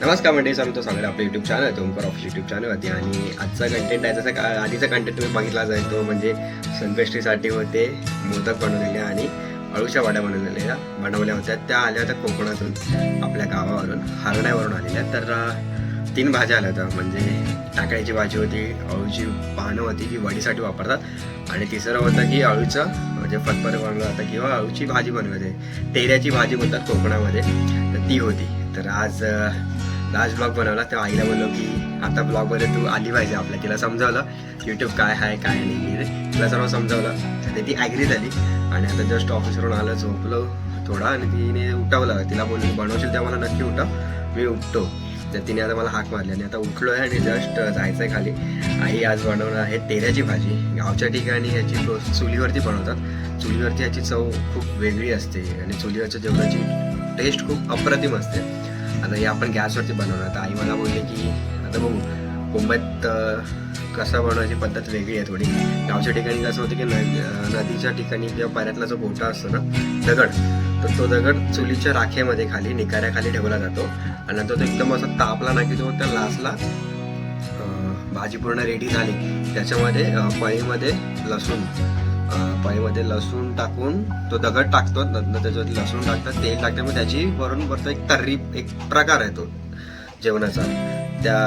नमस्कार मंडळी सांगतो स्वागत आहे आपलं युट्यूब चॅनल तुमकर ऑफिस युट्यूब होती आणि आजचा कंटेंट आहे जसं का आधीचा कंटेंट तुम्ही बघितला आहे तो म्हणजे सनपेस्ट्रीसाठी होते मोदक बनवलेले आणि अळूच्या वाड्या बनवलेल्या बनवल्या होत्या. त्या आल्या होत्या कोकणातून आपल्या गावावरून हरण्यावरून आलेल्या. तर तीन भाज्या आल्या होत्या. म्हणजे टाकळ्याची भाजी होती अळूची पानं होती जी वडीसाठी वापरतात. आणि तिसरं होतं की अळूचं म्हणजे फतपर बनवलं होतं किंवा अळूची भाजी बनवते. तेऱ्याची भाजी बोलतात कोकणामध्ये. तर ती होती. तर आज लास्ट ब्लॉग बनवला तेव्हा आईला बोललो की आता ब्लॉगमध्ये तू आली पाहिजे आपल्या. तिला समजावलं यूट्यूब काय आहे काय नाही. तिला सर्व समजावलं. तर ती ॲग्री झाली. आणि आता जस्ट ऑफिसवरून आलं झोपलो थोडा आणि तिने उठवलं. तिला बोलली बनवशील तेव्हा मला नक्की उठव. मी उठतो. तर तिने आता मला हाक मारली आणि आता उठलो आहे आणि जस्ट जायचं आहे खाली. आई आज बनवणार आहे तेऱ्याची भाजी. गावच्या ठिकाणी ह्याची चुलीवरती बनवतात. चुलीवरती ह्याची चव खूप वेगळी असते आणि चुलीवरच्या जेवणाची टेस्ट खूप अप्रतिम असते. आता हे आपण गॅसवरती बनवणार आता आई मला बोलली की आता बघू मुंबईत कसं बनवायची पद्धत वेगळी आहे थोडी. गावच्या ठिकाणी कसं होतं की नदीच्या ठिकाणी किंवा पाण्यातला जो गोटा असतो ना दगड तर तो दगड चुलीच्या राखेमध्ये खाली निकाऱ्याखाली ठेवला जातो. आणि नंतर तो एकदम असा तापला ना की तो त्या लास्टला भाजी पूर्ण रेडी झाली. त्याच्यामध्ये पळीमध्ये लसूण पाणीमध्ये लसूण टाकून तो दगड टाकतो नंतर त्याच्यावरती लसूण टाकतात तेल टाकतात मग त्याची वरून वरतो एक तर्री एक प्रकार आहे तो जेवणाचा. त्या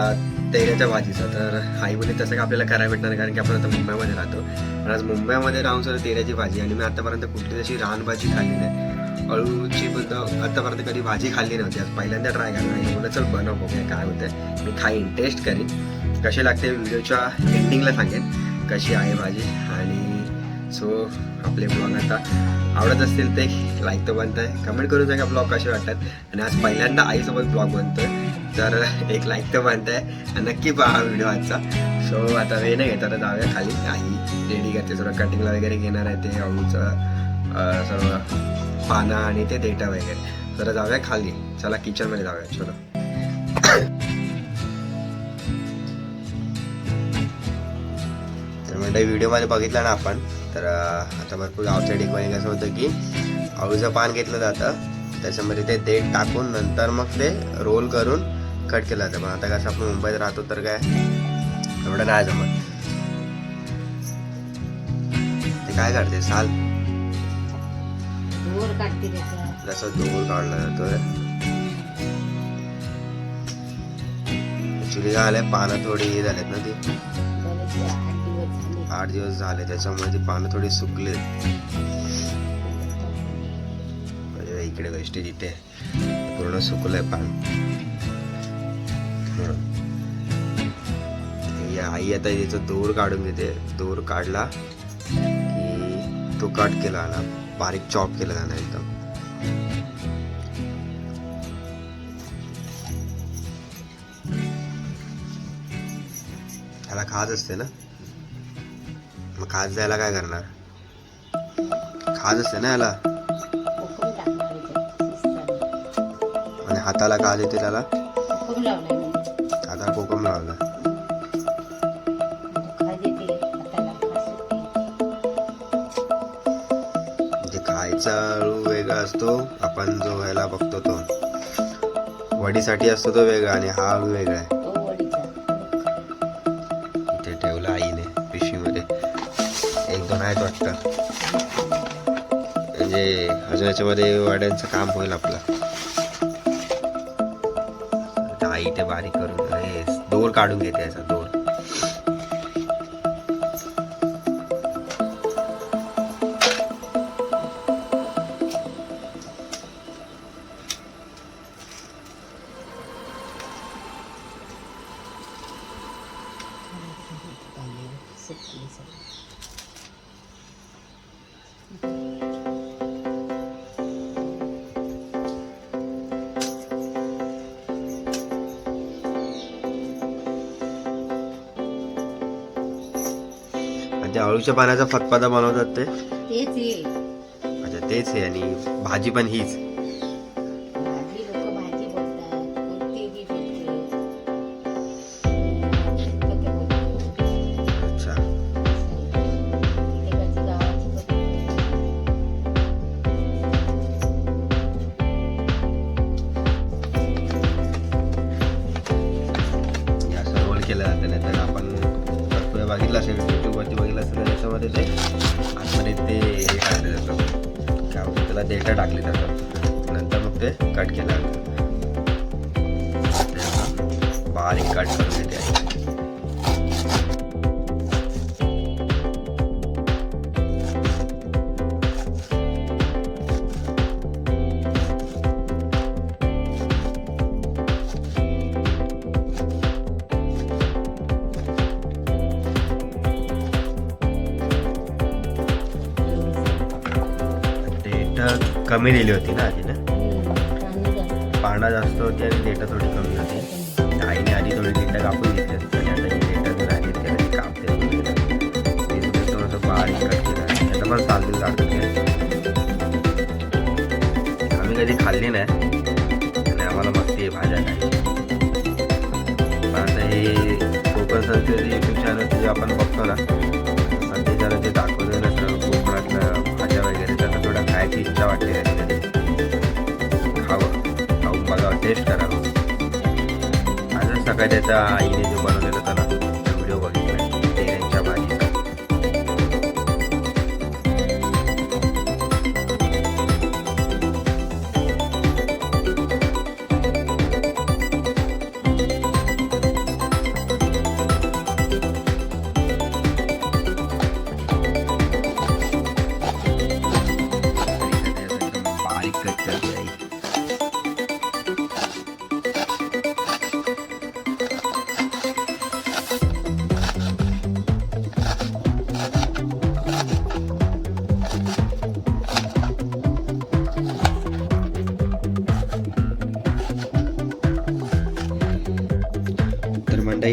तेऱ्याच्या भाजीचा. तर आई बोली तसं का आपल्याला करायला भेटणार कारण की आपण आता मुंबईमध्ये राहतो. पण आज मुंबईमध्ये राहून सुद्धा तेऱ्याची भाजी आणि मी आतापर्यंत कुठली तशी रानभाजी खाल्ली नाही. अळूची पण आतापर्यंत कधी भाजी खाल्ली नव्हती. आज पहिल्यांदा ट्राय करणार आहे. बोललं चल बनव बघूया काय होतं मी खाईन टेस्ट करीन. कशी लागते व्हिडिओच्या एंडिंगला सांगेन. कशी आहे भाजी आणि सो आपले ब्लॉग आता आवडत असतील ते लाईक तर बनत आहे कमेंट करून सांगा ब्लॉग कसे वाटतात. आणि आज पहिल्यांदा आईसोबत ब्लॉग बनतोय. तर एक लाईक तर बनत आहे आणि नक्की पहा व्हिडिओ आजचा. सो आता वेळ नाही घेता. तर जाऊया खाली. आई रेडी करते. सर्व कटिंगला वगैरे घेणार आहे ते आऊचं सर्व पानं आणि ते देठा वगैरे. जरा जाऊया खाली. चला किचनमध्ये जाऊया. चलो. तर म्हणजे व्हिडिओमध्ये बघितलं ना आपण तर आता भरपूर गावच्या ठिकाणी कसं होतं की अळूचं पान घेतलं जातं. त्याच्यामध्ये ते देठ टाकून नंतर मग ते रोल करून कट केलं जातं. पण आता कसं आपण मुंबईत राहतो तर काय? एवढं नाही जमत. ते काय करते साल? धूर जसं दूर काढला जातोय. ऍक्च्युली काय आलंय पानं थोडी हे झालेत ना ती. आठ दिवस झाले त्याच्यामुळे ती पानं थोडी सुकलेत. म्हणजे इकडे वेस्टेज इथे पूर्ण सुकलंय पान. आई आता तिचं दोर काढून घेते दोर काढला की तो कट केला ना बारीक चॉप केला जाणार एकदम. ह्याला खाज असते ना? खाज जायला काय करणार? खाज असते ना याला? आणि हाताला काज येते त्याला? हाताला कोकम लावला म्हणजे खायचा अळू वेगळा असतो आपण जो व्हायला बघतो तो. वडीसाठी असतो तो वेगळा आणि हा अळू वेगळा आहे. एक आहेत वाटतं म्हणजे अजून याच्यामध्ये वाड्यांचं काम होईल आपलं आई ते बारीक करून हे दोर काढून घेते याचा दोर Thank you. आणि त्या अळूच्या पाण्याचा फतफदा बनवतात ते? तेच आहे अच्छा तेच आहे आणि भाजी पण हीच. आता बारीक कट करून घेते आहे डेटा कमी दिली होती ना आधी ना? पानं जास्त होती आणि डेटा थोडी कमी खाल्ली नाही. आणि आम्हाला मस्ती आहे भाज्या खायची आता हे कोकण संस्कृती यूट्यूब चॅनल जे आपण बघतो ना पण ते जरा ते दाखवलं ना तर कोकणातलं भाज्या वगैरे त्यांना थोडं खायची इच्छा वाटते कधीतरी खावं. खाऊन बघावं टेस्ट करावं. आजच सकाळी त्याच्या आईने जे बनवलं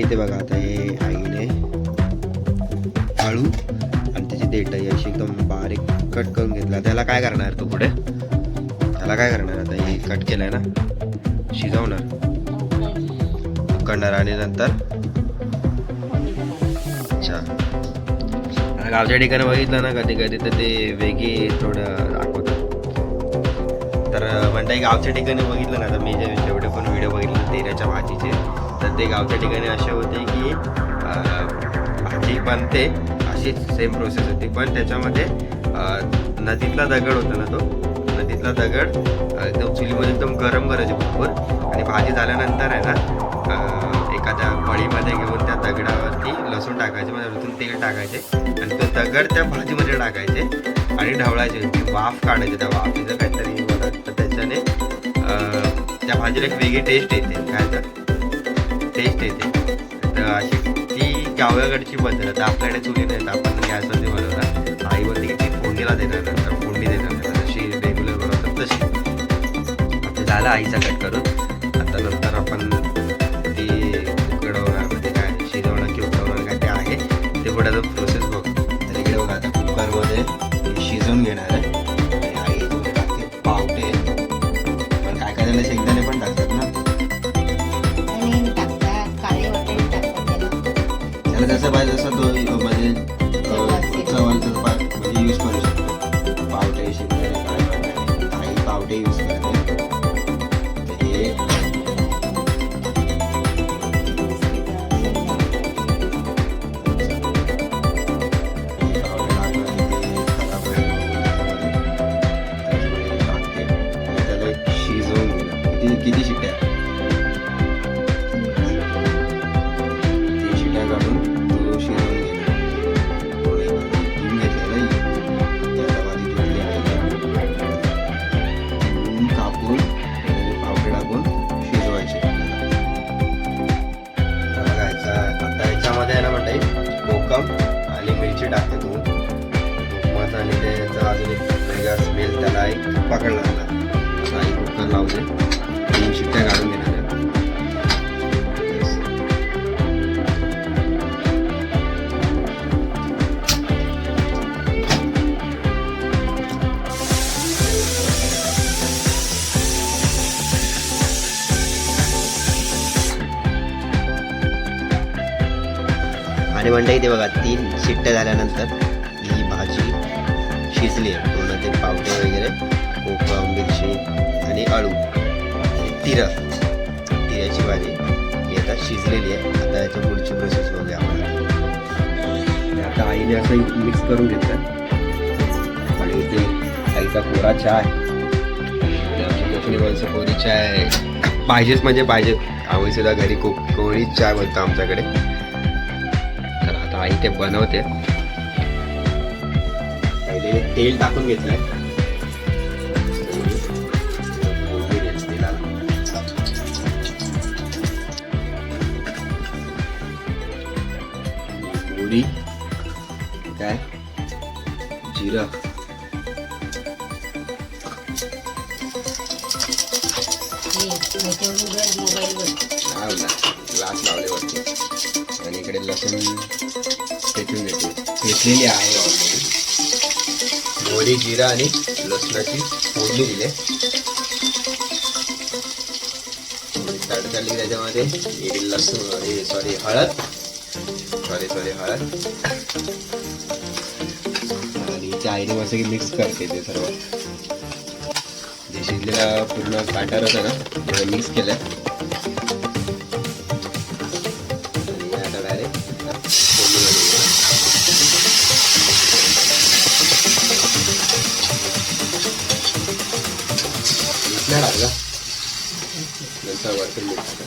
इथे बघा आता हे आईने आळू आणि त्याची देठ ही अशी एकदम बारीक कट करून घेतला. त्याला काय करणार तू पुढे? त्याला काय करणार? आता हे कट केलंय ना? शिजवणार. उकडणार आणि नंतर? अच्छा. आता गावच्या ठिकाणी बघितलं ना कधी कधी तर ते वेगळी थोडं दाखवतात. तर म्हणता गावच्या ठिकाणी बघितलं ना तर मी जे जेवढे पण व्हिडिओ बघितले तेऱ्याच्या भाजीचे. तर ते गावच्या ठिकाणी असे होते की भाजी बनते अशी सेम प्रोसेस होती. पण त्याच्यामध्ये नदीतला दगड होता ना तो? नदीतला दगड एकदम चुलीमध्ये एकदम गरम करायचे भरपूर. आणि भाजी झाल्यानंतर आहे ना एखाद्या पळीमध्ये घेऊन त्या दगडावरती लसूण टाकायचे म्हणजे लसूण तेल टाकायचे. आणि तो दगड त्या भाजीमध्ये टाकायचे आणि ढवळायचे. ती वाफ काढायचे त्या वाफीचं काहीतरी. तर त्याच्याने त्या भाजीला एक वेगळी टेस्ट येते. काय तर? टेस्ट येते तर अशी ती गावाकडची पद्धत आहे. आपल्याकडे चुली नाही आपण गॅसवरती बनवतात आईवरती किती की फोडणीला देणार? नंतर फोडणी देणार नंतर जशी रेग्युलर बनवतात तशी. आता झालं आईचा कट करून. आणि म्हणता ते बघा तीन शिट्ट्या झाल्यानंतर ही भाजी शिजली आहे. पूर्ण ते पावटे वगैरे कोकम मिरची आणि अळू. तिरा तिरं तिऱ्याची भाजी ही आता शिजलेली आहे. आता याच्या पुढची प्रोसेस असं मिक्स करून घेतलं. आणि इथे आईचा कोरा चहा आहे. आणि कोरी चाय पाहिजेच म्हणजे पाहिजे आम्ही सुद्धा घरी को कोळीच चहा बनतो आमच्याकडे. तर आता आई ते बनवते पहिले तेल टाकून घेतलंय फोडणी द्यायची तेलाला. मोहरी काय जिरं हे त्याच्यावर उघड मोबाईलवर लावला ग्लास लावले वरती आणि इकडे लसूण ठेचून घेतली. ठेचलेली आहे ऑलरेडी मोहरी जिरा आणि लसणाची फोडणी दिले तडतडली त्याच्यामध्ये लसूण हे सॉरी हळद. सॉरी सॉरी हळद. आणि त्या आईने मस्त की मिक्स करते ते सर्व. जे शिजलेला पूर्ण काटार होता ना मिक्स केलं मीठ टाका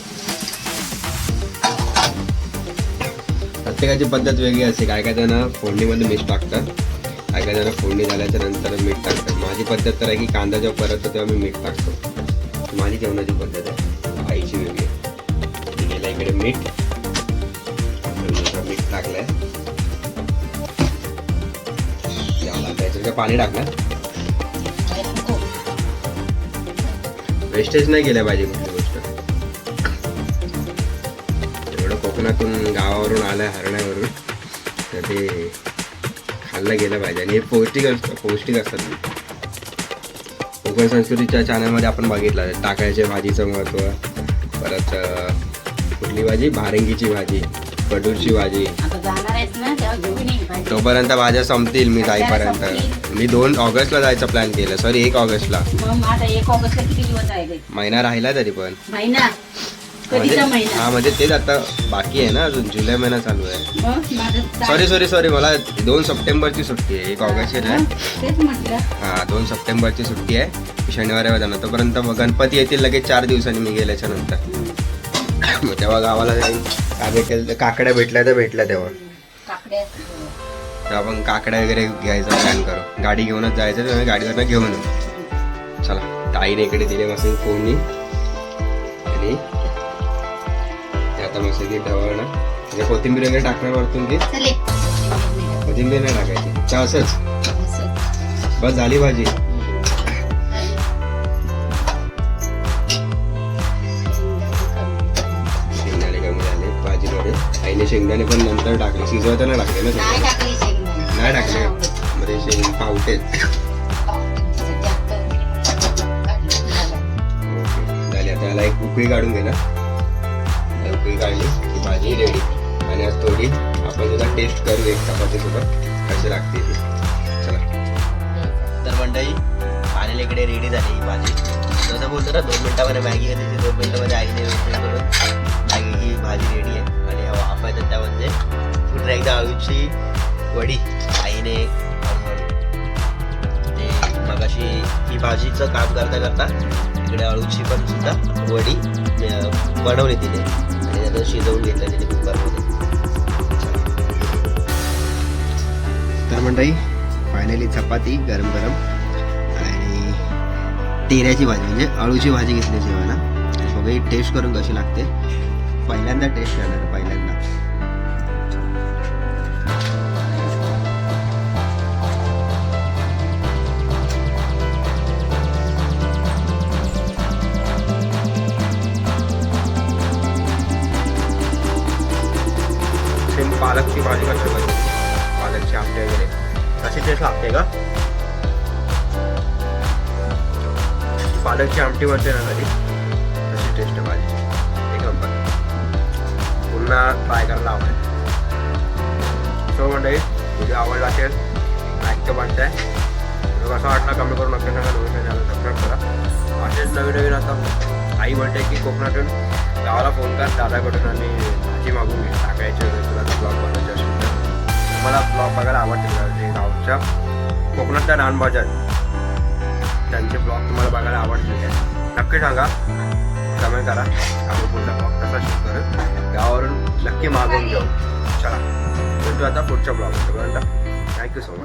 प्रत्येकाची पद्धत वेगळी असते. काय काय जण फोडणीमध्ये मीठ टाकतात. काय काय जण फोडणी झाल्याच्यानंतर मीठ टाकतात. माझी पद्धत तर आहे की कांदा जेव्हा परततो तेव्हा मी मीठ टाकतो. माझी जेवणाची पद्धत आहे. आईची वेगळी आहे. गेल्या इकडे मीठ. मीठ याला त्याच्यात काय पाणी टाकलं नको. वेस्टेज नाही केलं पाहिजे. कोकणातून गावावरून आलंय हरण्यावरून तर ते खाल्लं गेलं पाहिजे. आणि हे पौष्टिक असतं पौष्टिक असतात. कोकण संस्कृतीच्या चॅनलमध्ये आपण बघितलं. टाकायच्या भाजीचं महत्त्व परत कुठली भाजी? भारंगीची भाजी कडूरची भाजी. तोपर्यंत भाज्या संपतील मी जाईपर्यंत मी दोन ऑगस्टला जायचा प्लॅन केलं. सॉरी एक ऑगस्टला. महिना राहिला तरी पण. महिना म्हणजे हा म्हणजे तेच आता बाकी आहे ना अजून जुलै महिना चालू आहे. मग माझं सॉरी सॉरी सॉरी मला दोन सप्टेंबरची सुट्टी आहे एक ऑगस्ट आहे मग तेच म्हटलं. हा दोन सप्टेंबरची सुट्टी आहे शनिवारी जाणार तोपर्यंत मग गणपती येतील लगेच चार दिवसांनी मी गेल्याच्यानंतर. मग तेव्हा गावाला जाईल काय भेटेल तर काकड्या भेटल्या तर भेटल्या तेव्हा. काकड्या? तर आपण काकड्या वगैरे घ्यायचा प्लॅन करू. गाडी घेऊनच जायचं तर गाडीवरनं घेऊन येऊ चला ताईने इकडे दिले मस्त फोडणी आणि आता मस्त की म्हणजे कोथिंबीर वगैरे टाकणार वरतून की चले. कोथिंबीर नाही टाकायची. चहा असंच. असं. बस झाली भाजी. शेंगदाणे कमी झाले भाजीमध्ये. आईने शेंगदाणे पण नंतर टाकले. शिजवताना टाकले ना नाही टाकली. मध्ये शेंग पावटे. झाली. आता याला एक उकळी काढून घे ना. आता काढली की भाजी रेडी आणि आज थोडी आपण सुद्धा टेस्ट करू एक चपातीसोबत. कशी लागते ती. चला. तर मंडळी फायनल इकडे रेडी झाली ही भाजी. जसं बोलतो ना दोन मिनटामध्ये मॅगी होती दोन मिनटामध्ये आईने रोटी करून मॅगी ही भाजी रेडी आहे. आणि वाफायचं त्या म्हणजे पुन्हा एकदा अळूची वडी आईने मगाशी ही भाजीचं काम करता करता इकडे अळूची पण सुद्धा वडी बनवली तिने. आणि त्यानं शिजवून घेतलं तिने कुकरमध्ये. तर मंडळी फायनली चपाती गरम गरम आणि तेऱ्याची भाजी म्हणजे अळूची भाजी घेतली जेवायला. आणि बघा ही टेस्ट करून कशी लागते. पहिल्यांदा टेस्ट करणार पहिल्यांदा. पालकची आमटी ना कधी तशी टेस्ट आहे भाजी एक नंबर पुन्हा ट्राय करायला आवडेल सो मंडळी तुझी आवड असेल लाईक तर कसं वाटलं कमी करून नक्की सांगा. नवीन चॅनल सबस्क्राईब करा. असेच नवीन नवीन आता आई म्हणते की कोकणातून गावाला फोन कर दादाकडून आणि भाजी मागून घे. टाकायची वगैरे तुला ब्लॉग बनवायचे असेल तर. मला ब्लॉग बघायला आवडते गावच्या कोकणातल्या रानबाजार त्यांचे ब्लॉग तुम्हाला बघायला आवडतील. काय नक्की सांगा. कमेंट करा. आपण पुढचा ब्लॉग कसा शूट करू. गावावरून नक्की मागवून घेऊ चला. भेटू आता पुढच्या ब्लॉग थँक्यू सो मच